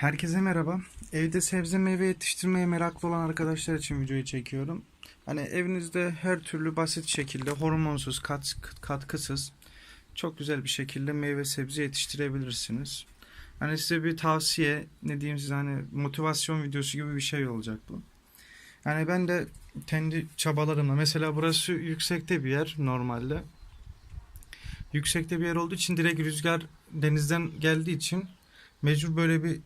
Herkese merhaba. Evde sebze meyve yetiştirmeye meraklı olan arkadaşlar için videoyu çekiyorum. Hani evinizde her türlü basit şekilde hormonsuz, kat, katkısız çok güzel bir şekilde meyve sebze yetiştirebilirsiniz. Hani size bir tavsiye, ne diyeyim size hani motivasyon videosu gibi bir şey olacak bu. Yani ben de kendi çabalarımla mesela burası yüksekte bir yer normalde. Yüksekte bir yer olduğu için direkt rüzgar denizden geldiği için mecbur böyle bir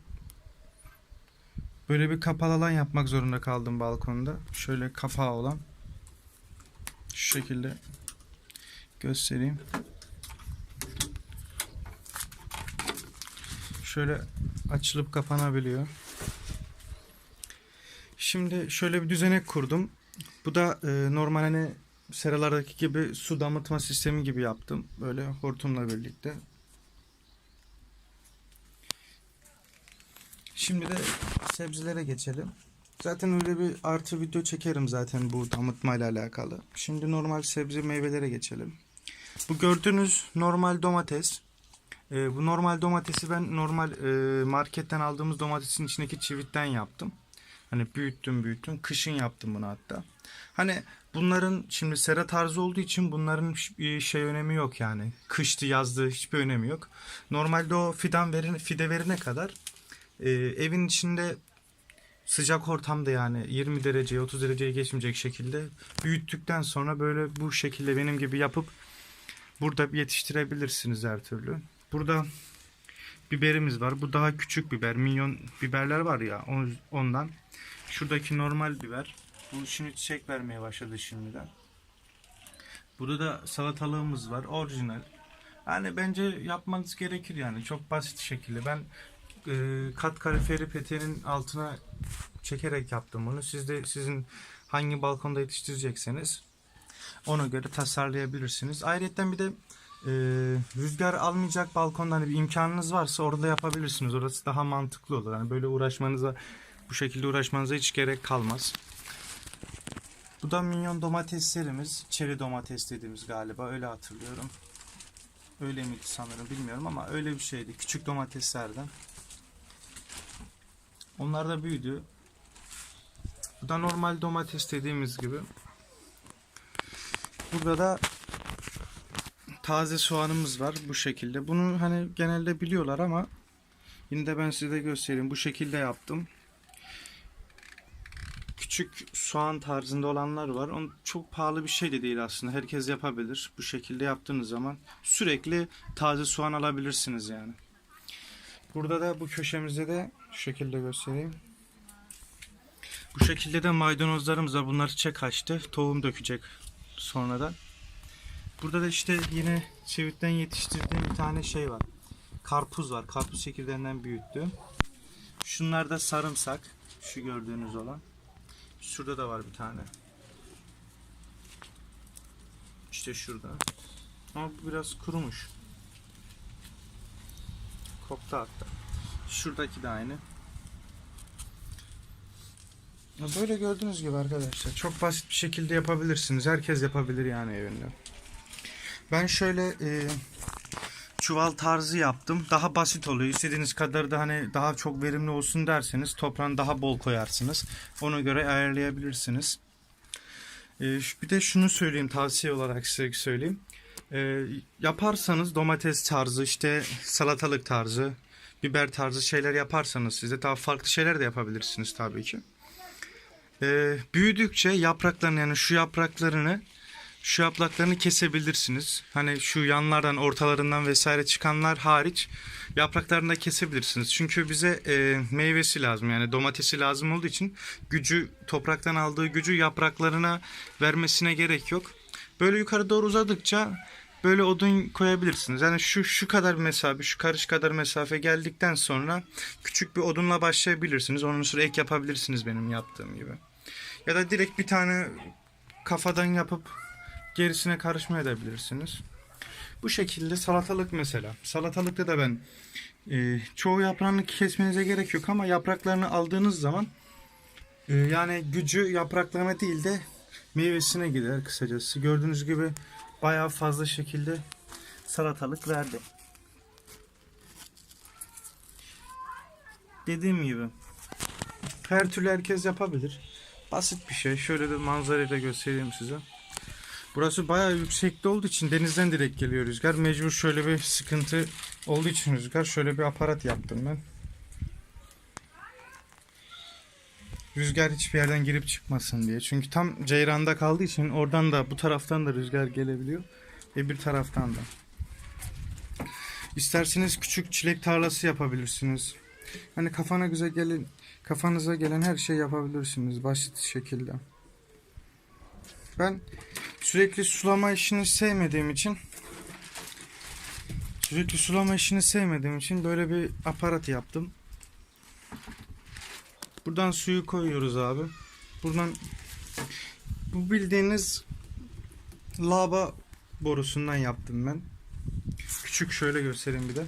Böyle bir kapalı alan yapmak zorunda kaldım balkonda. Şöyle kapağı olan. Şu şekilde göstereyim. Şöyle açılıp kapanabiliyor. Şimdi şöyle bir düzenek kurdum. Bu da e, normal hani seralardaki gibi su damıtma sistemi gibi yaptım. Böyle hortumla birlikte. Şimdi de sebzelere geçelim. Zaten öyle bir artı video çekerim zaten bu damıtma ile alakalı. Şimdi normal sebze meyvelere geçelim. Bu gördüğünüz normal domates. Ee, bu normal domatesi ben normal e, marketten aldığımız domatesin içindeki çivitten yaptım. Hani büyüttüm büyüttüm. Kışın yaptım bunu hatta. Hani bunların şimdi sera tarzı olduğu için bunların hiçbir şey önemi yok yani. Kıştı yazdı hiçbir önemi yok. Normalde o fidan verine, fide verine kadar e, evin içinde sıcak ortamda yani 20 dereceye 30 dereceye geçmeyecek şekilde büyüttükten sonra böyle bu şekilde benim gibi yapıp burada yetiştirebilirsiniz her türlü. Burada biberimiz var. Bu daha küçük biber. Minyon biberler var ya ondan. Şuradaki normal biber. Bu şimdi çiçek vermeye başladı şimdiden. Burada da salatalığımız var. Orijinal. Yani bence yapmanız gerekir yani. Çok basit şekilde. Ben e, kat kaloriferi peteğinin altına çekerek yaptım bunu. Siz de sizin hangi balkonda yetiştirecekseniz ona göre tasarlayabilirsiniz. Ayrıca bir de e, rüzgar almayacak balkonda hani bir imkanınız varsa orada yapabilirsiniz. Orası daha mantıklı olur. Yani böyle uğraşmanıza bu şekilde uğraşmanıza hiç gerek kalmaz. Bu da minyon domateslerimiz. Çeri domates dediğimiz galiba öyle hatırlıyorum. Öyle miydi sanırım bilmiyorum ama öyle bir şeydi. Küçük domateslerden. Onlar da büyüdü. Bu da normal domates dediğimiz gibi. Burada da taze soğanımız var bu şekilde. Bunu hani genelde biliyorlar ama yine de ben size göstereyim. Bu şekilde yaptım. Küçük soğan tarzında olanlar var. On çok pahalı bir şey de değil aslında. Herkes yapabilir. Bu şekilde yaptığınız zaman sürekli taze soğan alabilirsiniz yani. Burada da bu köşemizde de şu şekilde göstereyim. Bu şekilde de maydanozlarımız var. Bunlar çiçek açtı. Tohum dökecek sonradan. Burada da işte yine çivitten yetiştirdiğim bir tane şey var. Karpuz var. Karpuz çekirdeğinden büyüttüm. Şunlar da sarımsak. Şu gördüğünüz olan. Şurada da var bir tane. İşte şurada. Ama bu biraz kurumuş. Koptu hatta. Şuradaki de aynı. Böyle gördüğünüz gibi arkadaşlar çok basit bir şekilde yapabilirsiniz. Herkes yapabilir yani evinde. Ben şöyle e, çuval tarzı yaptım. Daha basit oluyor. İstediğiniz kadar da hani daha çok verimli olsun derseniz toprağını daha bol koyarsınız. Ona göre ayarlayabilirsiniz. E, bir de şunu söyleyeyim tavsiye olarak size söyleyeyim. E, yaparsanız domates tarzı işte salatalık tarzı biber tarzı şeyler yaparsanız size daha farklı şeyler de yapabilirsiniz tabii ki. Ee, büyüdükçe yapraklarını yani şu yapraklarını şu yapraklarını kesebilirsiniz. Hani şu yanlardan ortalarından vesaire çıkanlar hariç yapraklarını da kesebilirsiniz. Çünkü bize e, meyvesi lazım yani domatesi lazım olduğu için gücü topraktan aldığı gücü yapraklarına vermesine gerek yok. Böyle yukarı doğru uzadıkça böyle odun koyabilirsiniz. Yani şu şu kadar mesafe, şu karış kadar mesafe geldikten sonra küçük bir odunla başlayabilirsiniz. Onun sonra ek yapabilirsiniz benim yaptığım gibi. Ya da direkt bir tane kafadan yapıp gerisine karışma edebilirsiniz. Bu şekilde salatalık mesela. Salatalıkta da ben e, çoğu yaprağını kesmenize gerek yok ama yapraklarını aldığınız zaman e, yani gücü yapraklarına değil de meyvesine gider kısacası. Gördüğünüz gibi bayağı fazla şekilde salatalık verdi. dediğim gibi her türlü herkes yapabilir. Basit bir şey. Şöyle de manzarayı da göstereyim size. Burası bayağı yüksekte olduğu için denizden direkt geliyor rüzgar. Mecbur şöyle bir sıkıntı olduğu için rüzgar şöyle bir aparat yaptım ben. Rüzgar hiçbir yerden girip çıkmasın diye. Çünkü tam ceyranda kaldığı için oradan da bu taraftan da rüzgar gelebiliyor. Ve bir taraftan da. İsterseniz küçük çilek tarlası yapabilirsiniz. Hani kafana güzel gelin, kafanıza gelen her şey yapabilirsiniz basit şekilde. Ben sürekli sulama işini sevmediğim için sürekli sulama işini sevmediğim için böyle bir aparat yaptım. Buradan suyu koyuyoruz abi. Buradan bu bildiğiniz lava borusundan yaptım ben. Küçük şöyle göstereyim bir de.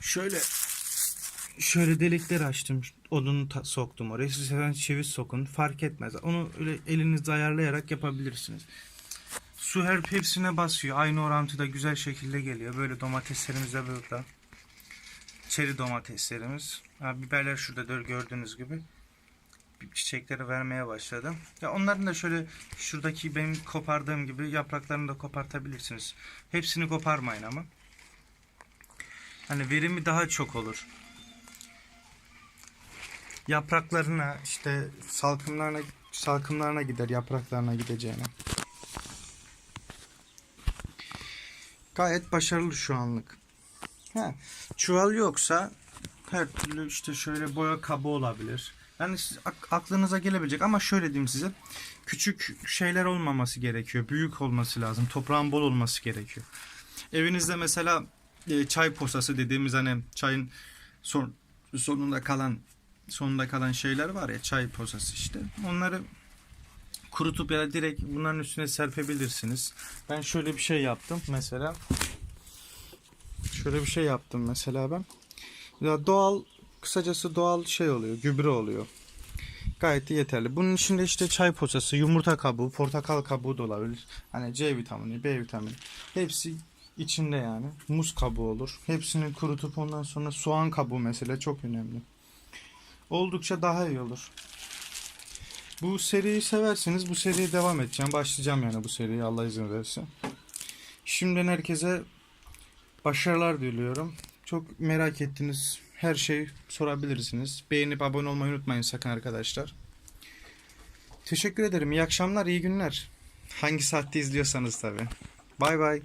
Şöyle şöyle delikler açtım. Odunu soktum oraya. Siz hemen çivi sokun. Fark etmez. Onu öyle elinizle ayarlayarak yapabilirsiniz. Su her hepsine basıyor. Aynı orantıda güzel şekilde geliyor. Böyle domateslerimiz de burada. Çeri domateslerimiz. Ha, biberler şurada da gördüğünüz gibi. Çiçekleri vermeye başladı. Ya onların da şöyle şuradaki benim kopardığım gibi yapraklarını da kopartabilirsiniz. Hepsini koparmayın ama. Hani verimi daha çok olur. Yapraklarına işte salkımlarına salkımlarına gider yapraklarına gideceğine. Gayet başarılı şu anlık. Ha, çuval yoksa her türlü işte şöyle boya kabı olabilir. Yani siz- ak- aklınıza gelebilecek ama şöyle diyeyim size. Küçük şeyler olmaması gerekiyor. Büyük olması lazım. Toprağın bol olması gerekiyor. Evinizde mesela e, çay posası dediğimiz hani çayın son, sonunda kalan sonunda kalan şeyler var ya çay posası işte. Onları kurutup ya da direkt bunların üstüne serpebilirsiniz. Ben şöyle bir şey yaptım mesela. Şöyle bir şey yaptım mesela ben. Ya doğal kısacası doğal şey oluyor, gübre oluyor. Gayet de yeterli. Bunun içinde işte çay posası, yumurta kabuğu, portakal kabuğu da olabilir. Hani C vitamini, B vitamini. Hepsi içinde yani. Muz kabuğu olur. Hepsini kurutup ondan sonra soğan kabuğu mesela çok önemli. Oldukça daha iyi olur. Bu seriyi severseniz bu seriye devam edeceğim. Başlayacağım yani bu seriye Allah izin verirse. Şimdiden herkese başarılar diliyorum. Çok merak ettiğiniz her şeyi sorabilirsiniz. Beğenip abone olmayı unutmayın sakın arkadaşlar. Teşekkür ederim. İyi akşamlar, iyi günler. Hangi saatte izliyorsanız tabi. Bay bay.